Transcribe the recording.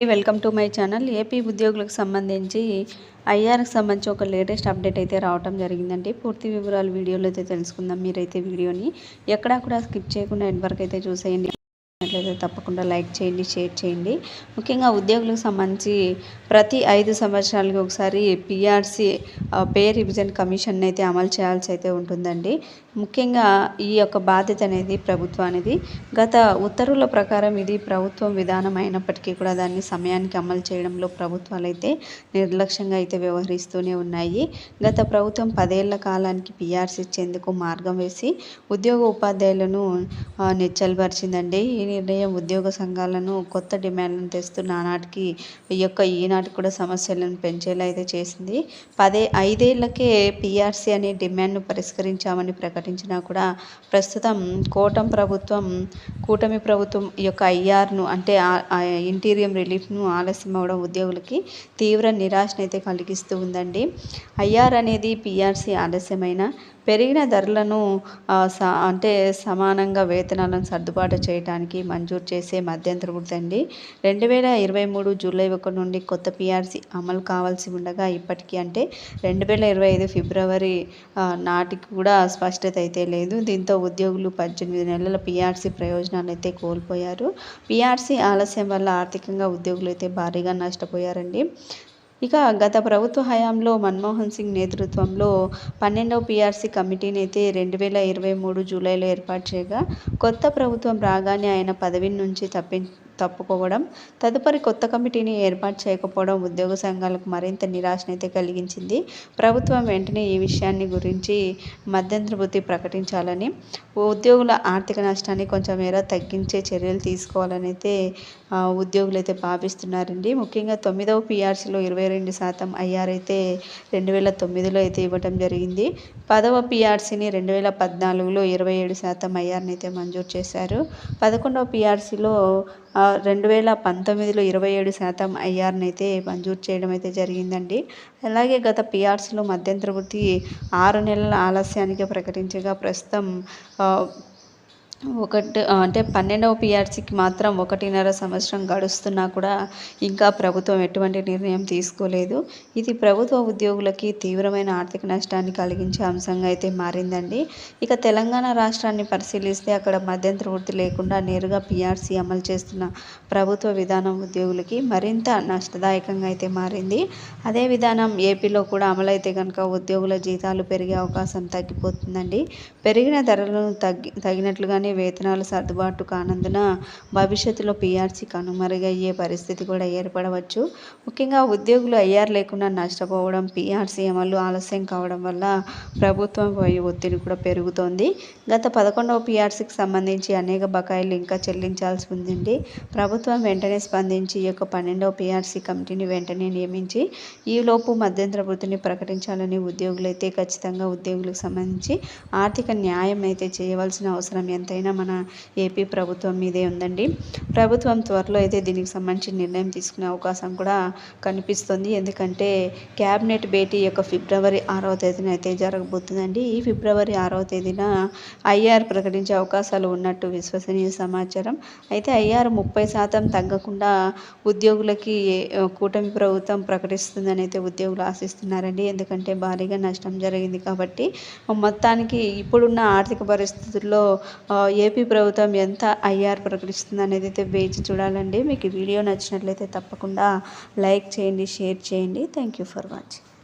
Welcome to my channel. AP ఉద్యోగులకు సంబంధించి ఐఆర్కి సంబంధించి ఒక లేటెస్ట్ అప్డేట్ అయితే రావడం జరిగిందండి. పూర్తి వివరాలు వీడియోలో అయితే తెలుసుకుందాం. మీరైతే వీడియోని ఎక్కడా కూడా స్కిప్ చేయకుండా ఎండ్ వరకు అయితే చూసేయండి. నచ్చినట్లయితే తప్పకుండా లైక్ చేయండి షేర్ చేయండి. ముఖ్యంగా ఉద్యోగులకు సంబంధించి ప్రతి ఐదు సంవత్సరాలకి ఒకసారి పిఆర్సీ పే రివిజన్ కమిషన్ అయితే అమలు చేయాల్సి అయితే ఉంటుందండి. ముఖ్యంగా ఈ యొక్క బాధ్యత అనేది ప్రభుత్వానిది గత ఉత్తర్వుల ప్రకారం ఇది ప్రభుత్వం విధానం అయినప్పటికీ కూడా దాన్ని సమయానికి అమలు చేయడంలో ప్రభుత్వాలు అయితే నిర్లక్ష్యంగా అయితే వ్యవహరిస్తూనే ఉన్నాయి. గత ప్రభుత్వం పదేళ్ళ కాలానికి పీఆర్సీ ఇచ్చేందుకు మార్గం వేసి ఉద్యోగ ఉపాధ్యాయులను నెచ్చల్పరిచిందండి ఈ నిర్ణయం ఉద్యోగ సంఘాలను కొత్త డిమాండ్లను తెస్తూ నానాటికి ఈ యొక్క ఈనాటికి కూడా సమస్యలను పెంచేలా అయితే చేసింది. పదే ఐదేళ్ళకే పిఆర్సీ అనే డిమాండ్ను పరిష్కరించామని ప్రకటించినా కూడా ప్రస్తుతం కోటం ప్రభుత్వం కూటమి ప్రభుత్వం యొక్క ఐఆర్ను అంటే ఇంటీరియం రిలీఫ్ను ఆలస్యం అవడం ఉద్యోగులకి తీవ్ర నిరాశనైతే కలిగిస్తూ ఉందండి. ఐఆర్ అనేది పిఆర్సీ ఆలస్యమైన పెరిగిన ధరలను అంటే సమానంగా వేతనాలను సర్దుబాటు చేయడానికి మంజూరు చేసే మధ్యంతర వృత్తి రెండు వేల ఇరవై మూడు జూలై ఒకటి నుండి కొత్త పిఆర్సీ అమలు కావాల్సి ఉండగా ఇప్పటికీ అంటే రెండు వేల ఇరవై ఐదు ఫిబ్రవరి నాటికి కూడా స్పష్టత అయితే లేదు. దీంతో ఉద్యోగులు పద్దెనిమిది నెలల పిఆర్సీ ప్రయోజనాలు అయితే కోల్పోయారు. పిఆర్సీ ఆలస్యం వల్ల ఆర్థికంగా ఉద్యోగులు అయితే భారీగా నష్టపోయారండి. ఇక గత ప్రభుత్వ హయాంలో మన్మోహన్ సింగ్ నేతృత్వంలో పన్నెండవ పీఆర్సీ కమిటీని అయితే రెండు వేల ఇరవై మూడు జూలైలో ఏర్పాటు చేయగా కొత్త ప్రభుత్వం రాగానే ఆయన పదవి నుంచి తప్పి తప్పుకోవడం తదుపరి కొత్త కమిటీని ఏర్పాటు చేయకపోవడం ఉద్యోగ సంఘాలకు మరింత నిరాశనైతే కలిగించింది. ప్రభుత్వం వెంటనే ఈ విషయాన్ని గురించి మధ్యంతర ప్రకటించాలని ఉద్యోగుల ఆర్థిక నష్టాన్ని కొంచెం మేర తగ్గించే చర్యలు తీసుకోవాలని అయితే ఉద్యోగులు అయితే భావిస్తున్నారండి. ముఖ్యంగా తొమ్మిదవ పిఆర్సీలో ఇరవై రెండు శాతం ఐఆర్ అయితే రెండు వేల తొమ్మిదిలో అయితే ఇవ్వడం జరిగింది. పదవ పిఆర్సీని రెండు వేల పద్నాలుగులో ఇరవై ఏడు శాతం ఐఆర్ని అయితే మంజూరు చేశారు. పదకొండవ పిఆర్సీలో రెండు వేల పంతొమ్మిదిలో ఇరవై ఏడు శాతం ఐఆర్ని అయితే మంజూరు చేయడం అయితే జరిగిందండి. అలాగే గత పిఆర్సీలో మధ్యంతర వృత్తి ఆరు నెలల ఆలస్యానికి ప్రకటించగా ప్రస్తుతం ఒకటి అంటే పన్నెండవ పిఆర్సీకి మాత్రం ఒకటిన్నర సంవత్సరం గడుస్తున్నా కూడా ఇంకా ప్రభుత్వం ఎటువంటి నిర్ణయం తీసుకోలేదు. ఇది ప్రభుత్వ ఉద్యోగులకి తీవ్రమైన ఆర్థిక నష్టాన్ని కలిగించే అంశంగా అయితే మారిందండి. ఇక తెలంగాణ రాష్ట్రాన్ని పరిశీలిస్తే అక్కడ మధ్యంతర వృత్తి లేకుండా నేరుగా పిఆర్సీ అమలు చేస్తున్న ప్రభుత్వ విధానం ఉద్యోగులకి మరింత నష్టదాయకంగా అయితే మారింది. అదే విధానం ఏపీలో కూడా అమలైతే కనుక ఉద్యోగుల జీతాలు పెరిగే అవకాశం తగ్గిపోతుందండి. పెరిగిన ధరలను తగ్గి తగినట్లుగానే కానీ వేతనాలు సర్దుబాటు కానందున భవిష్యత్తులో పీఆర్సీ కనుమరుగయ్యే పరిస్థితి కూడా ఏర్పడవచ్చు. ముఖ్యంగా ఉద్యోగులు అయ్యారు లేకుండా నష్టపోవడం పీఆర్సీ అమలు ఆలస్యం కావడం వల్ల ప్రభుత్వం ఒత్తిడి కూడా పెరుగుతోంది. గత పదకొండవ పీఆర్సీకి సంబంధించి అనేక బకాయిలు ఇంకా చెల్లించాల్సి ఉందండి. ప్రభుత్వం వెంటనే స్పందించి ఈ యొక్క పన్నెండవ పీఆర్సీ కమిటీని వెంటనే నియమించి ఈలోపు మధ్యంతర వృత్తిని ప్రకటించాలని ఉద్యోగులైతే ఖచ్చితంగా ఉద్యోగులకు సంబంధించి ఆర్థిక న్యాయం అయితే చేయవలసిన అవసరం ఎంత ఎంతైనా మన ఏపీ ప్రభుత్వం మీదే ఉందండి. ప్రభుత్వం త్వరలో అయితే దీనికి సంబంధించి నిర్ణయం తీసుకునే అవకాశం కూడా కనిపిస్తుంది. ఎందుకంటే క్యాబినెట్ భేటీ యొక్క ఫిబ్రవరి ఆరవ తేదీన అయితే జరగబోతుందండి. ఈ ఫిబ్రవరి ఆరవ తేదీన ఐఆర్ ప్రకటించే అవకాశాలు ఉన్నట్టు విశ్వసనీయ సమాచారం. అయితే ఐఆర్ ముప్పై శాతం తగ్గకుండా ఉద్యోగులకి కూటమి ప్రభుత్వం ప్రకటిస్తుందని అయితే ఉద్యోగులు ఆశిస్తున్నారండి. ఎందుకంటే భారీగా నష్టం జరిగింది కాబట్టి మొత్తానికి ఇప్పుడున్న ఆర్థిక పరిస్థితుల్లో ఏపీ ప్రభుత్వం ఎంత ఐఆర్ ప్రకటిస్తుంది అనేది అయితే వేచి చూడాలండి. మీకు వీడియో నచ్చినట్లయితే తప్పకుండా లైక్ చేయండి షేర్ చేయండి. Thank you for watching